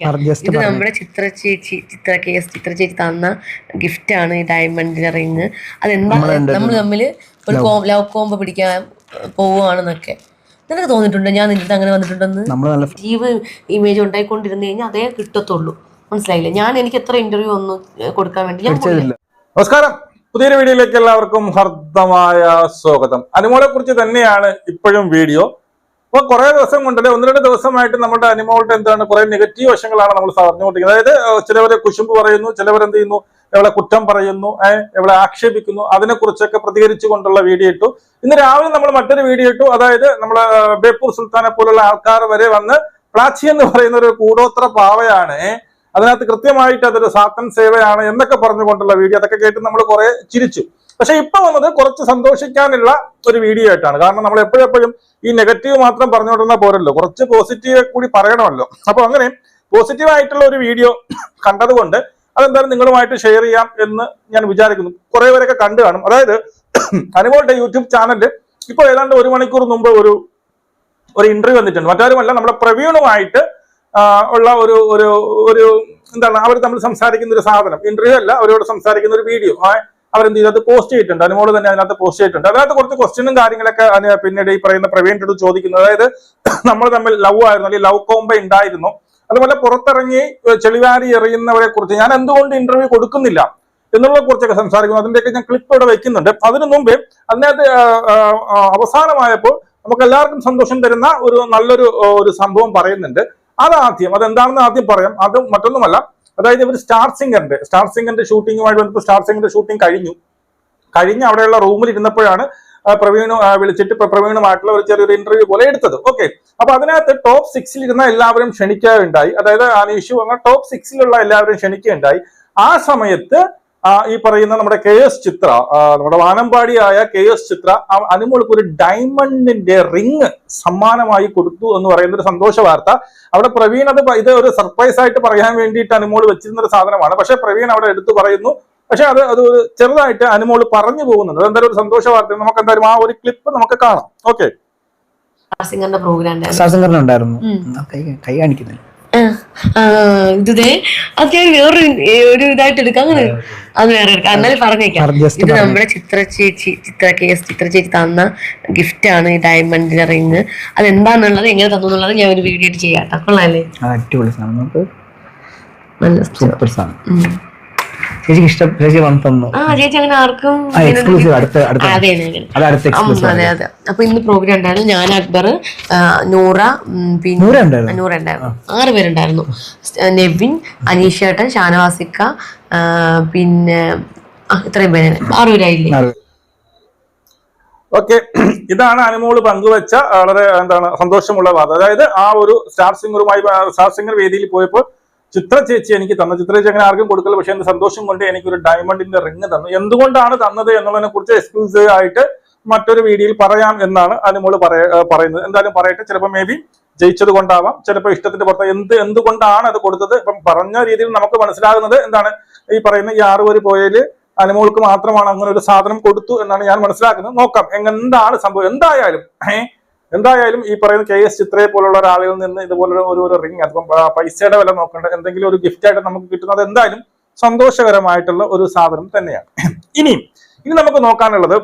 ഇത് നമ്മുടെ ചിത്ര ചേച്ചി ചിത്ര കേസ് ചിത്ര ചേച്ചി തന്ന ഗിഫ്റ്റ് ആണ് ഈ ഡയമണ്ടിന്റെ റിങ് അതെന്താ? നമ്മൾ തമ്മിൽ ഒരു ലവ് കോമ്പ് പിടിക്കാൻ പോവുകയാണെന്നൊക്കെ. നിനക്ക് തോന്നിട്ടുണ്ട് ഞാൻ നിന്റെ അങ്ങനെ വന്നിട്ടുണ്ടെന്ന്? ജീവ് നല്ല ജീവ ഇമേജ് ഉണ്ടായിക്കൊണ്ടിരുന്നു കഴിഞ്ഞാൽ അതേ കിട്ടത്തുള്ളൂ. മനസ്സിലായില്ലേ? ഞാൻ എനിക്ക് എത്ര ഇന്റർവ്യൂ ഒന്നും കൊടുക്കാൻ വേണ്ടി ഞാൻ. നമസ്കാരം. പുതിയൊരു വീഡിയോയിലേക്ക് എല്ലാവർക്കും ഹർദ്ദമായ സ്വാഗതം. അനുമോളെ കുറിച്ച് തന്നെയാണ് ഇപ്പോഴും വീഡിയോ. അപ്പൊ കുറെ ദിവസം കൊണ്ടല്ലേ ഒന്ന് രണ്ട് ദിവസമായിട്ട് നമ്മുടെ അനിമോളുടെ എന്താണ് കുറെ നെഗറ്റീവ് വശങ്ങളാണ് നമ്മൾ പറഞ്ഞുകൊണ്ടിരിക്കുന്നത്. അതായത് ചിലവരെ കുശുമ്പ് പറയുന്നു ചിലവർ എന്ത് ചെയ്യുന്നു എവിടെ കുറ്റം പറയുന്നു എവിടെ ആക്ഷേപിക്കുന്നു അതിനെ കുറിച്ചൊക്കെ പ്രതികരിച്ചു കൊണ്ടുള്ള വീഡിയോ ഇട്ടു. ഇന്ന് രാവിലെ നമ്മൾ മറ്റൊരു വീഡിയോ ഇട്ടു. അതായത് നമ്മളെ ബേപ്പൂർ സുൽത്താനെ പോലുള്ള ആൾക്കാർ വരെ വന്ന് പ്ലാച്ചി എന്ന് പറയുന്ന ഒരു കൂടോത്ര പാവയാണ്. അതിനകത്ത് കൃത്യമായിട്ട് അതൊരു സാത്തൻ സേവയാണ് എന്നൊക്കെ പറഞ്ഞുകൊണ്ടുള്ള വീഡിയോ. അതൊക്കെ കേട്ട് നമ്മൾ കുറെ ചിരിച്ചു. പക്ഷെ ഇപ്പൊ വന്നത് കുറച്ച് സന്തോഷിക്കാനുള്ള ഒരു വീഡിയോ ആയിട്ടാണ്. കാരണം നമ്മൾ എപ്പോഴെപ്പോഴും ഈ നെഗറ്റീവ് മാത്രം പറഞ്ഞുകൊണ്ടിരുന്ന പോരല്ലോ. കുറച്ച് പോസിറ്റീവ് കൂടി പറയണമല്ലോ. അപ്പൊ അങ്ങനെ പോസിറ്റീവ് ആയിട്ടുള്ള ഒരു വീഡിയോ കണ്ടതുകൊണ്ട് അതെന്തായാലും നിങ്ങളുമായിട്ട് ഷെയർ ചെയ്യാം എന്ന് ഞാൻ വിചാരിക്കുന്നു. കുറെ പേരൊക്കെ കണ്ടു കാണും. അതായത് അനുമോളുടെ യൂട്യൂബ് ചാനലിൽ ഇപ്പോൾ ഏതാണ്ട് ഒരു മണിക്കൂർ മുമ്പ് ഒരു ഒരു ഇന്റർവ്യൂ വന്നിട്ടുണ്ട്. മറ്റാരുമല്ല നമ്മുടെ പ്രവീണുമായിട്ട് ഉള്ള ഒരു ഒരു ഒരു എന്താണ് അവർ തമ്മിൽ സംസാരിക്കുന്ന ഒരു സാധനം. ഇന്റർവ്യൂ അല്ല അവരോട് സംസാരിക്കുന്ന ഒരു വീഡിയോ അവരെന്ത് ചെയ്തത് പോസ്റ്റ് ചെയ്തിട്ടുണ്ട്. അനുമോട് തന്നെ അതിനകത്ത് പോസ്റ്റ് ചെയ്തിട്ടുണ്ട്. അതിനകത്ത് കുറച്ച് ക്വസ്റ്റ്യനും കാര്യങ്ങളൊക്കെ പിന്നീട് ഈ പറയുന്ന പ്രവീണിന്റെ ചോദിക്കുന്നു അതായത് നമ്മൾ തമ്മിൽ ലവ് ആയിരുന്നു അല്ലെങ്കിൽ ലവ് കോമ്പ ഉണ്ടായിരുന്നു. അതുപോലെ പുറത്തിറങ്ങി ചെളിവാരി എറിയുന്നവരെ കുറിച്ച് ഞാൻ എന്തുകൊണ്ട് ഇന്റർവ്യൂ കൊടുക്കുന്നില്ല എന്നുള്ള കുറിച്ചൊക്കെ സംസാരിക്കുന്നു. അതിന്റെയൊക്കെ ഞാൻ ക്ലിപ്പ് ഇവിടെ വെക്കുന്നുണ്ട്. അതിനു മുമ്പേ അതിനകത്ത് അവസാനമായപ്പോൾ നമുക്ക് എല്ലാവർക്കും സന്തോഷം തരുന്ന ഒരു നല്ലൊരു ഒരു സംഭവം പറയുന്നുണ്ട്. അതാദ്യം അതെന്താണെന്ന് ആദ്യം പറയാം. അത് മറ്റൊന്നുമല്ല. അതായത് ഇവർ സ്റ്റാർ സിംഗറിന്റെ സ്റ്റാർ സിംഗറിന്റെ ഷൂട്ടിങ്ങുമായിട്ട് ബന്ധപ്പെട്ട് സ്റ്റാർ സിംഗറിന്റെ ഷൂട്ടിംഗ് കഴിഞ്ഞു. കഴിഞ്ഞ് അവിടെയുള്ള റൂമിൽ ഇരുന്നപ്പോഴാണ് പ്രവീണു വിളിച്ചിട്ട് പ്രവീണുമായിട്ടുള്ള ഒരു ചെറിയൊരു ഇന്റർവ്യൂ പോലെ എടുത്തത്. ഓക്കെ അപ്പൊ അതിനകത്ത് ടോപ്പ് സിക്സിൽ ഇരുന്ന എല്ലാവരും ക്ഷണിക്കുകയുണ്ടായി അതായത് അനീഷു അങ്ങനെ ടോപ്പ് സിക്സിലുള്ള എല്ലാവരും ക്ഷണിക്കുകയുണ്ടായി. ആ സമയത്ത് ഈ പറയുന്ന നമ്മുടെ കെ എസ് ചിത്ര നമ്മുടെ വാനമ്പാടിയായ കെ എസ് ചിത്ര അനുമോൾക്ക് ഒരു ഡയമണ്ടിന്റെ റിങ് സമ്മാനമായി കൊടുത്തു എന്ന് പറയുന്ന ഒരു സന്തോഷ വാർത്ത. അവിടെ പ്രവീൺ അത് ഇത് ഒരു സർപ്രൈസ് ആയിട്ട് പറയാൻ വേണ്ടിയിട്ട് അനുമോൾ വെച്ചിരുന്ന ഒരു സാധനമാണ്. പക്ഷെ പ്രവീൺ അവിടെ എടുത്തു പറയുന്നു. പക്ഷെ അത് അത് ഒരു ചെറുതായിട്ട് അനുമോൾ പറഞ്ഞു പോകുന്നുണ്ട്. അതെന്തായാലും ഒരു സന്തോഷ വാർത്ത. നമുക്ക് എന്തായാലും ആ ഒരു ക്ലിപ്പ് നമുക്ക് കാണാം. ഓക്കെ. സിംഗറിന്റെ പ്രോഗ്രാം ഉണ്ടായിരുന്നു കൈ കൈ കാണിക്കുന്നില്ല. ഇതേ അത് ഞാൻ വേറൊരു ഒരു ഇതായിട്ട് എടുക്കാം. അങ്ങനെ അത് വേറെ എടുക്കാം. എന്നാലും പറഞ്ഞേക്കാം. ഇത് നമ്മുടെ ചിത്ര ചേച്ചി ചിത്ര കേസ് ചിത്ര ചേച്ചി തന്ന ഗിഫ്റ്റ് ആണ് ഈ ഡയമണ്ടിന്റെ റിങ് അത് എന്താണെന്നുള്ളത് എങ്ങനെ തന്നു എന്നുള്ളത് ഞാൻ ഒരു വീഡിയോ ആയിട്ട് ചെയ്യാം. കൊള്ളാല്ലേ അടിപൊളി സാധനം. നമുക്ക് നല്ല സൂപ്പർ സാധനം. ഉം. ചേച്ചിക്ക് ഇഷ്ടം ചേച്ചി വന്ന് തന്നു. ആ ചേച്ചി അങ്ങനെ ആർക്കും എക്സ്ക്ലൂസീവ് അടുത്ത അടുത്ത അതെ അതെ അടുത്ത എക്സ്ക്ലൂസീവ് അതെ അതെ. അപ്പൊ ഇന്ന് പ്രോഗ്രാം ഉണ്ടായിരുന്നു. ഞാൻ അക്ബർ നൂറ പിന്നെ നൂറ ഉണ്ടായിരുന്നു? നൂറ ഉണ്ടായിരുന്നു. ആറ് പേരുണ്ടായിരുന്നു. നെവിൻ അനീഷേട്ടൻ ഷാനവാസിക്ക പിന്നെ ഇത്രയും പേര്. ആറ്. പേരായില്ലേ. ഓക്കെ. ഇതാണ് അനുമോൾ പങ്കുവെച്ച വളരെ എന്താണ് സന്തോഷമുള്ള വാർത്ത അതായത് ആ ഒരു സ്റ്റാർ സിംഗറുമായി സ്റ്റാർ സിംഗർ വേദിയിൽ പോയപ്പോൾ ചിത്ര ചേച്ചി എനിക്ക് തന്ന. ചിത്ര ചേച്ചി അങ്ങനെ ആർക്കും കൊടുക്കില്ല പക്ഷെ എന്റെ സന്തോഷം കൊണ്ട് എനിക്കൊരു ഡയമണ്ടിന്റെ റിങ് തന്നു. എന്തുകൊണ്ടാണ് തന്നത് എന്നുള്ളതിനെ കുറിച്ച് എക്സ്ക്ലൂസീവ് ആയിട്ട് മറ്റൊരു വീഡിയോയിൽ പറയാം എന്നാണ് അനുമോൾ പറയ പറയുന്നത്. എന്തായാലും പറയട്ടെ. ചിലപ്പോൾ മേ ബി ജയിച്ചത് കൊണ്ടാവാം. ചിലപ്പോൾ ഇഷ്ടത്തിന്റെ പുറത്ത് എന്ത് എന്തുകൊണ്ടാണ് അത് കൊടുത്തത്? ഇപ്പം പറഞ്ഞ രീതിയിൽ നമുക്ക് മനസ്സിലാകുന്നത് എന്താണ് ഈ പറയുന്ന ഈ ആറുപേര് പോയതിൽ അനുമോൾക്ക് മാത്രമാണ് അങ്ങനെ ഒരു സാധനം കൊടുത്തു എന്നാണ് ഞാൻ മനസ്സിലാക്കുന്നത്. നോക്കാം. എന്താണ് സംഭവം? എന്തായാലും ഏഹ് എന്തായാലും ഈ പറയുന്ന കെ എസ് ചിത്രയെ പോലുള്ള ഒരാളിൽ നിന്ന് ഇതുപോലൊരു ഒരു ഒരു റിങ് അതിപ്പം പൈസയുടെ വില നോക്കേണ്ട എന്തെങ്കിലും ഒരു ഗിഫ്റ്റ് ആയിട്ട് നമുക്ക് കിട്ടുന്നത് എന്തായാലും സന്തോഷകരമായിട്ടുള്ള ഒരു സാധനം തന്നെയാണ്. ഇനിയും ഇനി നമുക്ക് നോക്കാനുള്ളത്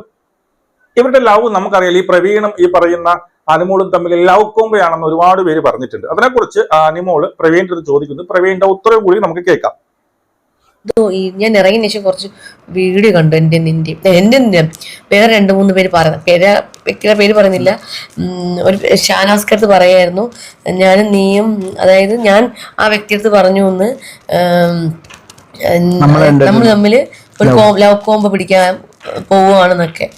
ഇവരുടെ ലവ് നമുക്കറിയാം ഈ പ്രവീണും ഈ പറയുന്ന അനുമോളും തമ്മിൽ ലവ് കോമ്പയാണെന്ന് ഒരുപാട് പേര് പറഞ്ഞിട്ടുണ്ട്. അതിനെക്കുറിച്ച് അനുമോൾ പ്രവീണിന്റെ ചോദിക്കുന്നു. പ്രവീണിന്റെ ഉത്തരവ് കൂടി നമുക്ക് കേൾക്കാം. ഞാൻ ഇറങ്ങിയ ശേഷം കുറച്ച് വീഡിയോ കണ്ടു എന്റെ നിന്റെ എന്റെ വേറെ രണ്ട് മൂന്ന് പേര് പറയുന്നത് പേര് വ്യക്തിയുടെ പേര് പറയുന്നില്ല. ഒരു ഷാനാസ്കർത്ത് പറയായിരുന്നു. ഞാനും നീയും അതായത് ഞാൻ ആ വ്യക്തിയടുത്ത് പറഞ്ഞു എന്ന് നമ്മൾ തമ്മിൽ ഒരു ലവ്. കോമ്പ് പിടിക്കാൻ പോവുകയാണെന്നൊക്കെ.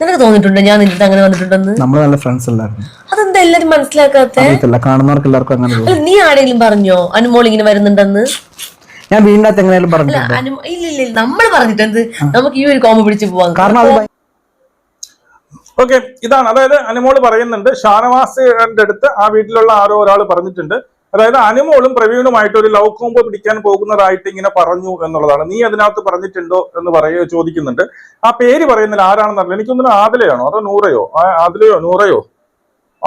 നിനക്ക് തോന്നിയിട്ടുണ്ടോ? ഞാൻ നിന്റെ അങ്ങനെ വന്നിട്ടുണ്ടെന്ന്? നമ്മൾ നല്ല ഫ്രണ്ട്സ് അല്ലായിരുന്നു. അതെന്താ എല്ലാരും മനസ്സിലാക്കാത്ത? കാണുന്നവർക്ക് എല്ലാവർക്കും അങ്ങനെ നീ ആരെങ്കിലും പറഞ്ഞോ? അനുമോൾ ഇങ്ങനെ വരുന്നുണ്ടെന്ന്? ഞാൻ വീണ്ടും എങ്ങനെയാലും പറഞ്ഞു ഇല്ല ഇല്ല നമ്മൾ പറഞ്ഞിട്ട് എന്ത് നമുക്ക് ഈ ഒരു കോമ പിടിച്ചു പോവാം. കാരണം അത് ഓക്കെ ഇതാണ്. അതായത് അനുമോൾ പറയുന്നുണ്ട് ഷാനവാസിന്റെ അടുത്ത് ആ വീട്ടിലുള്ള ആരോ ഒരാൾ പറഞ്ഞിട്ടുണ്ട്. അതായത് അനുമോളും പ്രവീണുമായിട്ട് ഒരു ലവ് കോമ്പ് പിടിക്കാൻ പോകുന്നതായിട്ട് ഇങ്ങനെ പറഞ്ഞു എന്നുള്ളതാണ്. നീ അതിനകത്ത് പറഞ്ഞിട്ടുണ്ടോ എന്ന് പറയ ചോദിക്കുന്നുണ്ട്. ആ പേര് പറയുന്നില്ല ആരാണെന്ന് അറിയില്ല എനിക്കൊന്നും ആദിലയാണോ? അതോ നൂറയോ? ആ, ആദിലയോ? നൂറയോ?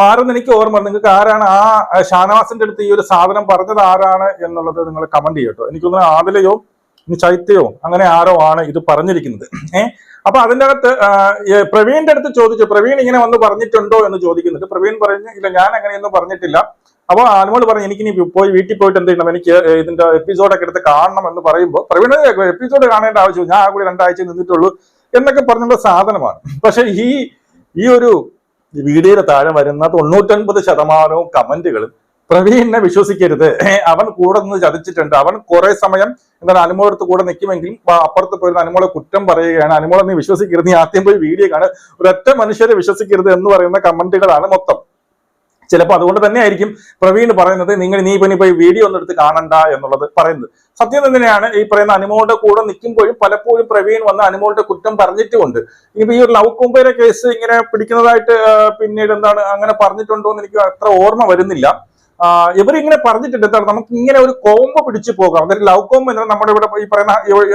ആരെന്ന് എനിക്ക് ഓർമ്മ നിങ്ങൾക്ക് ആരാണ് ആ ഷാനവാസിന്റെ അടുത്ത് ഈ ഒരു സാധനം പറഞ്ഞത് ആരാണ് എന്നുള്ളത് നിങ്ങൾ കമന്റ് ചെയ്യട്ടോ എനിക്കൊന്ന് ആദിലയോ ഇനി ചൈത്യയോ അങ്ങനെ ആരോ ആണ് ഇത് പറഞ്ഞിരിക്കുന്നത്. ഏഹ് അപ്പൊ അതിന്റെ അകത്ത് പ്രവീണിന്റെ അടുത്ത് ചോദിച്ചു. പ്രവീൺ ഇങ്ങനെ വന്ന് പറഞ്ഞിട്ടുണ്ടോ എന്ന് ചോദിക്കുന്നുണ്ട്. പ്രവീൺ പറഞ്ഞു ഇല്ല ഞാൻ അങ്ങനെയൊന്നും പറഞ്ഞിട്ടില്ല. അപ്പൊ അനുമോൾ പറഞ്ഞു എനിക്ക് ഇനി പോയി വീട്ടിൽ പോയിട്ട് എന്ത് ചെയ്യണം? എനിക്ക് ഇതിന്റെ എപ്പിസോഡൊക്കെ എടുത്ത് കാണണം എന്ന് പറയുമ്പോൾ പ്രവീൺ എപ്പിസോഡ് കാണേണ്ട ആവശ്യം ഞാൻ ആ കൂടി രണ്ടാഴ്ച നിന്നിട്ടുള്ളൂ എന്നൊക്കെ പറഞ്ഞുള്ള സാധനമാണ്. പക്ഷെ ഈ ഈ ഒരു വീഡിയോയുടെ താഴെ വരുന്ന തൊണ്ണൂറ്റൊൻപത് ശതമാനവും കമന്റുകളും പ്രവീണിനെ വിശ്വസിക്കരുത്. അവൻ കൂടെ നിന്ന് ചതിച്ചിട്ടുണ്ട്. അവൻ കുറെ സമയം എന്താണ് അനുമോളടുത്ത് കൂടെ നിൽക്കുമെങ്കിലും ആ അപ്പുറത്ത് പോയിരുന്ന അനുമോളെ കുറ്റം പറയുകയാണ്. അനുമോളെ നീ വിശ്വസിക്കരുത്. നീ ആദ്യം പോയി വീഡിയോ കാണുക ഒരൊറ്റ മനുഷ്യരെ വിശ്വസിക്കരുത് എന്ന് പറയുന്ന കമന്റുകളാണ് മൊത്തം. ചിലപ്പോൾ അതുകൊണ്ട് തന്നെ ആയിരിക്കും പ്രവീൺ പറയുന്നത് നിങ്ങൾ നീ ഇപ്പം ഇപ്പോൾ ഈ വീഡിയോ ഒന്നും എടുത്ത് കാണണ്ട എന്നുള്ളത് പറയുന്നത്. സത്യം തന്നെയാണ് ഈ പറയുന്ന അനുമോളുടെ കൂടെ നിൽക്കുമ്പോഴും പലപ്പോഴും പ്രവീൺ വന്ന് അനുമോളുടെ കുറ്റം പറഞ്ഞിട്ടുമുണ്ട്. ഇനിയിപ്പോൾ ഈ ഒരു ലവ് കുമ്പേരെ കേസ് ഇങ്ങനെ പിടിക്കുന്നതായിട്ട് പിന്നീട് എന്താണ് അങ്ങനെ പറഞ്ഞിട്ടുണ്ടോ എന്ന് എനിക്ക് അത്ര ഓർമ്മ വരുന്നില്ല. ഇവരിങ്ങനെ പറഞ്ഞിട്ടുണ്ട് എന്താണ് നമുക്ക് ഇങ്ങനെ ഒരു കോമ്പ് പിടിച്ചു പോകാം. അതായത് ലവ് കോമ്പ് എന്ന് നമ്മുടെ ഇവിടെ ഈ പറയുന്ന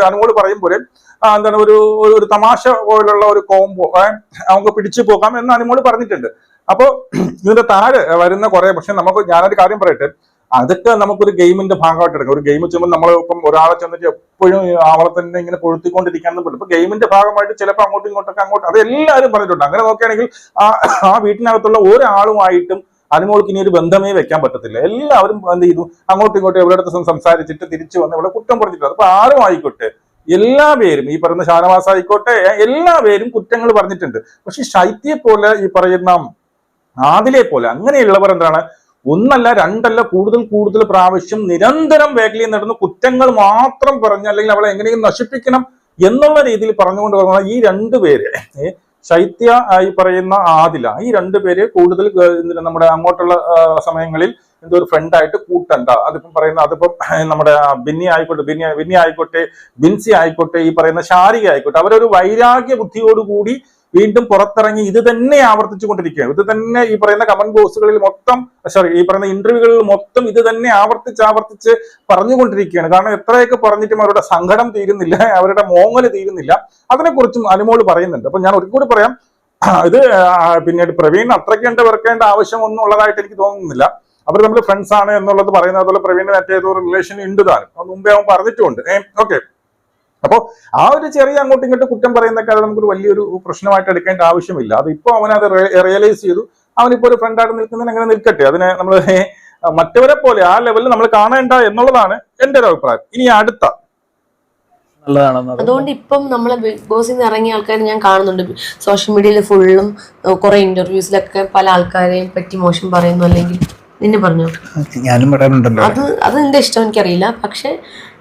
അനുമോട് പറയും പോലെ എന്താണ് ഒരു ഒരു- തമാശ പോലുള്ള ഒരു കോമ്പോ നമുക്ക് പിടിച്ചു പോകാം എന്ന് അനുമോൾ പറഞ്ഞിട്ടുണ്ട്. അപ്പോ ഇതിന്റെ താഴെ വരുന്ന കുറെ പക്ഷെ നമുക്ക് ഞാനൊരു കാര്യം പറയട്ടെ? അതൊക്കെ നമുക്കൊരു ഗെയിമിന്റെ ഭാഗമായിട്ട് എടുക്കാം. ഒരു ഗെയിം ചെയ്യുമ്പോൾ നമ്മൾ ഇപ്പം ഒരാളെ ചെന്നിട്ട് എപ്പോഴും അവളെ തന്നെ ഇങ്ങനെ പൊഴുത്തിക്കൊണ്ടിരിക്കാൻ പറ്റും. ഇപ്പൊ ഗെയിമിന്റെ ഭാഗമായിട്ട് ചിലപ്പോൾ അങ്ങോട്ടും ഇങ്ങോട്ടൊക്കെ അങ്ങോട്ട് അത് എല്ലാവരും പറഞ്ഞിട്ടുണ്ട്. അങ്ങനെ നോക്കുകയാണെങ്കിൽ ആ ആ വീട്ടിനകത്തുള്ള ഒരാളുമായിട്ടും അനുമോൾക്ക് ഇനി ഒരു ബന്ധമേ വെക്കാൻ പറ്റത്തില്ല. എല്ലാവരും എന്ത് ചെയ്തു? അങ്ങോട്ടും ഇങ്ങോട്ടും എവിടെ സംസാരിച്ചിട്ട് തിരിച്ചു വന്ന് ഇവിടെ കുറ്റം പറഞ്ഞിട്ടുണ്ട്. അപ്പൊ ആരും ആയിക്കോട്ടെ. എല്ലാ പേരും ഈ പറയുന്ന ഷാനവാസ് ആയിക്കോട്ടെ എല്ലാ പേരും കുറ്റങ്ങൾ പറഞ്ഞിട്ടുണ്ട്. പക്ഷെ ശൈത്യയെ പോലെ ഈ പറയുന്ന ആദിലെ പോലെ. അങ്ങനെയുള്ളവർ എന്താണ്? ഒന്നല്ല രണ്ടല്ല കൂടുതൽ കൂടുതൽ പ്രാവശ്യം നിരന്തരം വേഗലയിൽ നടന്ന് കുറ്റങ്ങൾ മാത്രം പറഞ്ഞ് അല്ലെങ്കിൽ അവളെ എങ്ങനെയും നശിപ്പിക്കണം എന്നുള്ള രീതിയിൽ പറഞ്ഞുകൊണ്ട് പറഞ്ഞാൽ ഈ രണ്ടു പേര് ശൈത്യ ആയി പറയുന്ന ആദില ഈ രണ്ടു പേര് കൂടുതൽ നമ്മുടെ അങ്ങോട്ടുള്ള സമയങ്ങളിൽ എന്തോ ഒരു ഫ്രണ്ടായിട്ട് കൂട്ടണ്ട. അതിപ്പം പറയുന്ന അതിപ്പം നമ്മുടെ ബിന്നി ആയിക്കോട്ടെ ബിന്നി ബിന്നി ആയിക്കോട്ടെ ബിൻസി ആയിക്കോട്ടെ ഈ പറയുന്ന ഷാരിക ആയിക്കോട്ടെ അവരൊരു വൈരാഗ്യ ബുദ്ധിയോടുകൂടി വീണ്ടും പുറത്തിറങ്ങി ഇത് തന്നെ ആവർത്തിച്ചു കൊണ്ടിരിക്കുകയാണ്. ഇത് തന്നെ ഈ പറയുന്ന കമന്റ് ബോക്സുകളിൽ മൊത്തം സോറി ഈ പറയുന്ന ഇന്റർവ്യൂകളിൽ മൊത്തം ഇത് തന്നെ ആവർത്തിച്ച് ആവർത്തിച്ച് പറഞ്ഞുകൊണ്ടിരിക്കുകയാണ് കാരണം എത്രയൊക്കെ പറഞ്ഞിട്ടും അവരുടെ സങ്കടം തീരുന്നില്ല അവരുടെ മോങ്ങൽ തീരുന്നില്ല. അതിനെക്കുറിച്ചും അനുമോൾ പറയുന്നുണ്ട്. അപ്പൊ ഞാൻ ഒരിക്കൽ കൂടി പറയാം ഇത് പിന്നീട് പ്രവീൺ അത്രയ്ക്ക് ഉണ്ട് വെറുക്കേണ്ട ആവശ്യമൊന്നും ഉള്ളതായിട്ട് എനിക്ക് തോന്നുന്നില്ല. അവർ നമ്മൾ ഫ്രണ്ട്സ് ആണ് എന്നുള്ളത് പറയുന്നത് അതുപോലെ പ്രവീണിന് മറ്റേതോ റിലേഷൻ ഉണ്ട് താനും. മുമ്പേ അവൻ പറഞ്ഞിട്ടുമുണ്ട്. ഓക്കെ അപ്പോ ആ ഒരു ചെറിയ അങ്ങോട്ടും ഇങ്ങോട്ട് കുറ്റം പറയുന്നൊക്കെ അത് നമുക്കൊരു വലിയൊരു പ്രശ്നമായിട്ട് എടുക്കേണ്ട ആവശ്യമില്ല. അത് ഇപ്പൊ അവൻ അത് റിയലൈസ് ചെയ്തു. അവനിപ്പോ ഒരു ഫ്രണ്ടായിട്ട് നിൽക്കുന്നതിന് അങ്ങനെ നിൽക്കട്ടെ. അതിനെ നമ്മൾ മറ്റവരെ പോലെ ആ ലെവലിൽ നമ്മൾ കാണേണ്ട എന്നുള്ളതാണ് എന്റെ ഒരു അഭിപ്രായം. ഇനി അടുത്ത. അതുകൊണ്ട് ഇപ്പം നമ്മളെ ബിഗ് ബോസിൽ നിന്ന് ഇറങ്ങിയ ആൾക്കാർ ഞാൻ കാണുന്നുണ്ട്. സോഷ്യൽ മീഡിയയിൽ ഫുള്ളും കുറെ ഇന്റർവ്യൂസിലൊക്കെ പല ആൾക്കാരെയും പറ്റി മോശം പറയുന്നു. അല്ലെങ്കിൽ നിന്നെ പറഞ്ഞു. ഞാനും പറയാനുണ്ടല്ലോ അത് അത് എന്റെ ഇഷ്ടം എനിക്കറിയില്ല. പക്ഷെ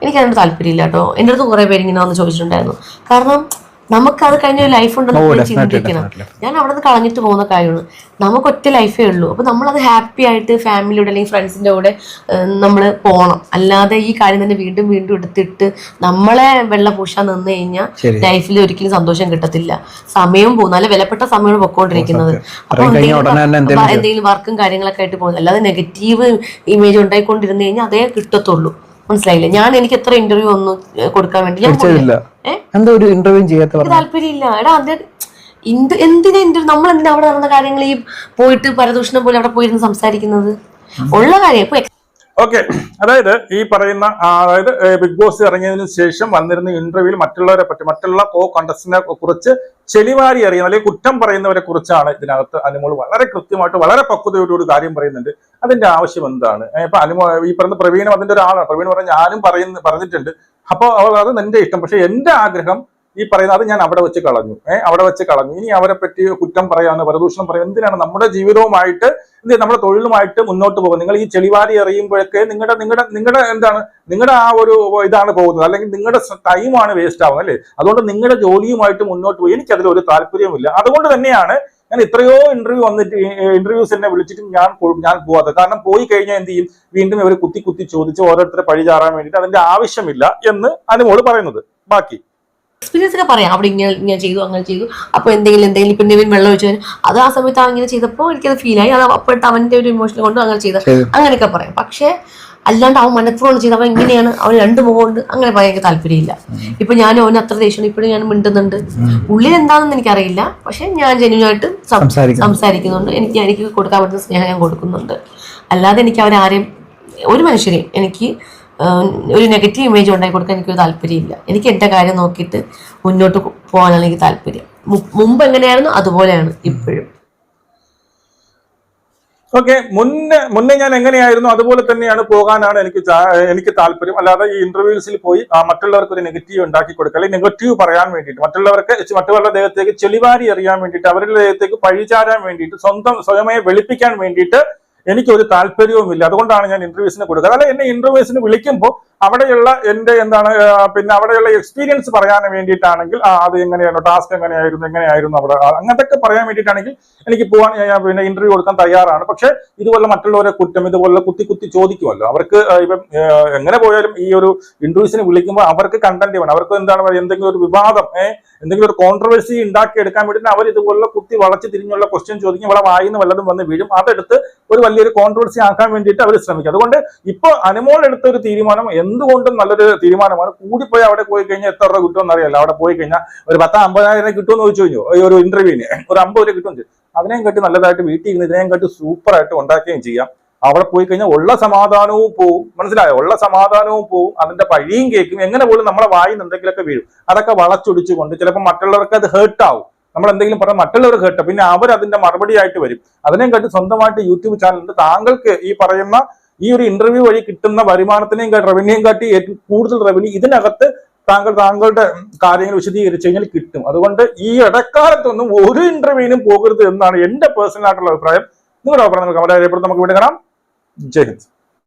എനിക്ക് അതിനോട് താല്പര്യമില്ല കേട്ടോ. എന്റെ അടുത്ത് കുറെ പേര് ഇങ്ങനെ വന്ന് ചോദിച്ചിട്ടുണ്ടായിരുന്നു. കാരണം നമുക്കത് കഴിഞ്ഞ ലൈഫ് ഉണ്ടെന്ന് ചിന്തിക്കണം ഞാൻ അവിടെ നിന്ന് കളഞ്ഞിട്ട് പോകുന്ന കാര്യമാണ് നമുക്ക് ഒറ്റ ലൈഫേ ഉള്ളൂ. അപ്പൊ നമ്മളത് ഹാപ്പി ആയിട്ട് ഫാമിലിയുടെ അല്ലെങ്കിൽ ഫ്രണ്ട്സിന്റെ കൂടെ നമ്മൾ പോകണം അല്ലാതെ ഈ കാര്യം തന്നെ വീണ്ടും വീണ്ടും എടുത്തിട്ട് നമ്മളെ വെള്ളം പൂശാൻ നിന്ന് കഴിഞ്ഞാൽ ലൈഫിൽ ഒരിക്കലും സന്തോഷം കിട്ടത്തില്ല. സമയം പോകും. നല്ല വിലപ്പെട്ട സമയമാണ് പൊക്കോണ്ടിരിക്കുന്നത്. അപ്പൊ എന്തെങ്കിലും വർക്കും കാര്യങ്ങളൊക്കെ ആയിട്ട് പോകുന്നത്. അല്ലാതെ നെഗറ്റീവ് ഇമേജ് ഉണ്ടായിക്കൊണ്ടിരുന്നു കഴിഞ്ഞാൽ അതേ കിട്ടത്തുള്ളൂ. മനസ്സിലായില്ലേ? ഞാൻ എനിക്ക് എത്ര ഇന്റർവ്യൂ ഒന്നും കൊടുക്കാൻ വേണ്ടി. ഞാൻ? എന്താ ഒരു ഇന്റർവ്യൂ ചെയ്യാത്ത താല്പര്യമില്ല. എടാ അത് എന്ത് എന്തിനാ ഇന്റർവ്യൂ നമ്മൾ എന്തിനാ അവിടെ നടന്ന കാര്യങ്ങൾ ഈ പോയിട്ട് പരദൂഷണം പോലെ അവിടെ പോയിരുന്ന് സംസാരിക്കുന്നത്? ഉള്ള കാര്യം. ഇപ്പൊ ഓക്കെ അതായത് ഈ പറയുന്ന അതായത് ബിഗ് ബോസ് ഇറങ്ങിയതിനു ശേഷം വന്നിരുന്ന ഇന്റർവ്യൂവിൽ മറ്റുള്ളവരെ പറ്റി മറ്റുള്ള കോ കണ്ടസ്റ്റിനെ കുറിച്ച് ചെളിവാരി അറിയുന്ന അല്ലെങ്കിൽ കുറ്റം പറയുന്നവരെ കുറിച്ചാണ് ഇതിനകത്ത് അനുമോൾ വളരെ കൃത്യമായിട്ട് വളരെ പക്വതയോടുകൂടി കാര്യം പറയുന്നുണ്ട്. അതിന്റെ ആവശ്യം എന്താണ്? ഇപ്പൊ അനുമോ ഈ പറയുന്ന പ്രവീണും അതിന്റെ ഒരാളാണ്. പ്രവീൺ പറഞ്ഞ ഞാനും പറയുന്ന പറഞ്ഞിട്ടുണ്ട്. അപ്പോൾ അത് നിന്റെ ഇഷ്ടം. പക്ഷെ എന്റെ ആഗ്രഹം ഈ പറയുന്ന അത് ഞാൻ അവിടെ വെച്ച് കളഞ്ഞു. ഏഹ് അവിടെ വെച്ച് കളഞ്ഞു. ഇനി അവരെ പറ്റി കുറ്റം പറയാനോ പരദൂഷണം പറയാൻ എന്തിനാണ് നമ്മുടെ ജീവിതവുമായിട്ട് എന്ത് നമ്മുടെ തൊഴിലുമായിട്ട് മുന്നോട്ട് പോകുന്നത്? നിങ്ങൾ ഈ ചെളിവാരി എറിയുമ്പോഴൊക്കെ നിങ്ങളുടെ നിങ്ങളുടെ നിങ്ങളുടെ എന്താണ് നിങ്ങളുടെ ആ ഒരു ഇതാണ് പോകുന്നത്. അല്ലെങ്കിൽ നിങ്ങളുടെ ടൈമാണ് വേസ്റ്റ് ആവുന്നത് അല്ലേ? അതുകൊണ്ട് നിങ്ങളുടെ ജോലിയുമായിട്ട് മുന്നോട്ട് പോയി. എനിക്കതിൽ ഒരു താല്പര്യമില്ല അതുകൊണ്ട് തന്നെയാണ് ഞാൻ എത്രയോ ഇന്റർവ്യൂ വന്നിട്ട് ഇന്റർവ്യൂസ് എന്നെ വിളിച്ചിട്ടും ഞാൻ ഞാൻ പോവാത്തത്. കാരണം പോയി കഴിഞ്ഞാൽ എന്ത് ചെയ്യും? വീണ്ടും ഇവർ കുത്തി കുത്തി ചോദിച്ച് ഓരോരുത്തരെ പഴി ചാറാൻ വേണ്ടിയിട്ട് അതിന്റെ ആവശ്യമില്ല എന്ന് അനുമോൾ പറയുന്നത്. ബാക്കി. എക്സ്പീരിയൻസ് ഒക്കെ പറയാം. അവിടെ ഇങ്ങനെ ഇങ്ങനെ ചെയ്തു അങ്ങനെ ചെയ്തു. അപ്പോൾ എന്തെങ്കിലും എന്തെങ്കിലും ഇപ്പൊ നിവിൻ വെള്ളം ഒഴിച്ചു അത് ആ സമയത്ത് അങ്ങനെ ചെയ്തപ്പോൾ എനിക്കത് ഫീൽ ആയി. അത് അപ്പോഴത്തെ അവന്റെ ഒരു ഇമോഷൻ കൊണ്ട് അങ്ങനെ ചെയ്ത. അങ്ങനെയൊക്കെ പറയാം. പക്ഷേ അല്ലാണ്ട് അവൻ മനഃപൂർവം ചെയ്ത് അവൻ എങ്ങനെയാണ് അവൻ രണ്ട് മുഖമുണ്ട് അങ്ങനെ പറയാൻ എനിക്ക് താല്പര്യമില്ല. ഇപ്പൊ ഞാൻ അവന് അത്ര ദേഷ്യമാണ് ഇപ്പോഴും ഞാൻ മിണ്ടുന്നുണ്ട്. ഉള്ളിൽ എന്താണെന്ന് എനിക്കറിയില്ല. പക്ഷെ ഞാൻ ജെന്യൂനായിട്ട് സംസാരിക്കുന്നു. സംസാരിക്കുന്നുണ്ട്. എനിക്ക് എനിക്ക് കൊടുക്കാൻ പറ്റുന്ന സ്നേഹം ഞാൻ കൊടുക്കുന്നുണ്ട്. അല്ലാതെ എനിക്ക് അവരാരെയും ഒരു മനുഷ്യരെയും എനിക്ക് ഒരു നെഗറ്റീവ് ഇമേജ് ഉണ്ടായി കൊടുക്കാൻ എനിക്കൊരു താല്പര്യമില്ല. എനിക്ക് എന്റെ കാര്യം നോക്കിയിട്ട് മുന്നോട്ട് പോകാനാണ് എനിക്ക് താല്പര്യം. മുമ്പ് എങ്ങനെയായിരുന്നു? അതുപോലെയാണ് ഇപ്പോഴും. ഓക്കെ മുന്നേ മുന്നേ ഞാൻ എങ്ങനെയായിരുന്നു? അതുപോലെ തന്നെയാണ് പോകാനാണ് എനിക്ക് എനിക്ക് താല്പര്യം. അല്ലാതെ ഈ ഇന്റർവ്യൂസിൽ പോയി മറ്റുള്ളവർക്ക് ഒരു നെഗറ്റീവ് ഉണ്ടാക്കി കൊടുക്കുക അല്ലെങ്കിൽ നെഗറ്റീവ് പറയാൻ വേണ്ടിയിട്ട് മറ്റുള്ളവർക്ക് മറ്റുള്ളവരുടെ ദേഹത്തേക്ക് ചെളിവാരി അറിയാൻ വേണ്ടിയിട്ട് അവരുടെ ദേഹത്തേക്ക് പഴിചാരാൻ വേണ്ടിയിട്ട് സ്വന്തം സ്വയമേ വെളുപ്പിക്കാൻ വേണ്ടിയിട്ട് എനിക്കൊരു താല്പര്യവുമില്ല. അതുകൊണ്ടാണ് ഞാൻ ഇന്റർവ്യൂസിന് കൊടുക്കുക അല്ല എന്നെ ഇന്റർവ്യൂസിന് വിളിക്കുമ്പോൾ അവിടെയുള്ള എന്റെ എന്താണ് പിന്നെ അവിടെയുള്ള എക്സ്പീരിയൻസ് പറയാൻ വേണ്ടിയിട്ടാണെങ്കിൽ ആ അത് എങ്ങനെയാണ് ടാസ്ക് എങ്ങനെയായിരുന്നു എങ്ങനെയായിരുന്നു അവിടെ ആ, അങ്ങനത്തെ പറയാൻ വേണ്ടിയിട്ടാണെങ്കിൽ എനിക്ക് പോകാൻ പിന്നെ ഇന്റർവ്യൂ കൊടുക്കാൻ തയ്യാറാണ്. പക്ഷെ ഇതുപോലെ മറ്റുള്ളവരെ കുറ്റം ഇതുപോലെ കുത്തി കുത്തി ചോദിക്കുമല്ലോ. അവർക്ക് ഇപ്പം എങ്ങനെ പോയാലും ഈ ഒരു ഇന്റർവ്യൂസിന് വിളിക്കുമ്പോൾ അവർക്ക് കണ്ടന്റ് വേണം. അവർക്ക് എന്താണ് എന്തെങ്കിലും ഒരു വിവാദം എന്തെങ്കിലും ഒരു കോൺട്രവേഴ്സി ഉണ്ടാക്കി എടുക്കാൻ വേണ്ടിയിട്ട് അവർ ഇതുപോലെ കുത്തി വളച്ച് തിരിഞ്ഞുള്ള ക്വസ്റ്റ്യൻ ചോദിക്കും. ഇവിടെ വായിന്ന് വല്ലതും വന്ന് വീഴും. അതെടുത്ത് ഒരു വലിയൊരു കോൺട്രവേഴ്സി ആക്കാൻ വേണ്ടിയിട്ട് അവർ ശ്രമിക്കും. അതുകൊണ്ട് ഇപ്പൊ അനുമോൾ എടുത്ത ഒരു തീരുമാനം എന്തുകൊണ്ടും നല്ലൊരു തീരുമാനമാണ്. കൂടിപ്പോയി അവിടെ പോയി കഴിഞ്ഞാൽ എത്ര രൂപ കിട്ടുമെന്ന് അറിയാലോ അവിടെ പോയി കഴിഞ്ഞാൽ ഒരു പത്ത് അമ്പതിനായിരം കിട്ടുമെന്ന് ചോദിച്ചു കഴിഞ്ഞു. ഒരു ഇന്റർവ്യൂവിന് ഒരു അമ്പത് രൂപ കിട്ടുമെന്ന് അതിനെയും കട്ടി നല്ലതായിട്ട് വീട്ടിൽ ഇരുന്ന് ഇതിനെയും കട്ടി സൂപ്പറായിട്ട് ഉണ്ടാക്കുകയും ചെയ്യാം. അവിടെ പോയി കഴിഞ്ഞാൽ ഉള്ള സമാധാനവും പോവും. മനസ്സിലായോ? ഉള്ള സമാധാനവും പോവും. അതിന്റെ പഴിയും കേൾക്കും. എങ്ങനെ പോലും നമ്മളെ വായിൽ നിന്ന് എന്തെങ്കിലുമൊക്കെ വീഴും. അതൊക്കെ വളച്ചൊടിച്ചുകൊണ്ട് ചിലപ്പോൾ മറ്റുള്ളവർക്ക് അത് ഹേർട്ട് ആവും. നമ്മൾ എന്തെങ്കിലും പറഞ്ഞാൽ മറ്റുള്ളവർക്ക് കേട്ടോ പിന്നെ അവർ അതിന്റെ മറുപടി ആയിട്ട് വരും. അതിനെയും കണ്ട് സ്വന്തമായിട്ട് യൂട്യൂബ് ചാനലുണ്ട് താങ്കൾക്ക് ഈ പറയുന്ന ഈ ഒരു ഇന്റർവ്യൂ വഴി കിട്ടുന്ന വരുമാനത്തിനെയും റവന്യൂയും കാട്ടി ഏറ്റവും കൂടുതൽ റവന്യൂ ഇതിനകത്ത് താങ്കൾ താങ്കളുടെ കാര്യങ്ങൾ വിശദീകരിച്ചു കഴിഞ്ഞാൽ കിട്ടും. അതുകൊണ്ട് ഈ ഇടക്കാലത്തൊന്നും ഒരു ഇന്റർവ്യൂവിനും പോകരുത് എന്നാണ് എന്റെ പേഴ്സണൽ ആയിട്ടുള്ള അഭിപ്രായം. നിങ്ങളുടെ അഭിപ്രായം നമുക്ക് രേഖപ്പെടുത്തി നമുക്ക് വീണ്ടും കാണാം. Jai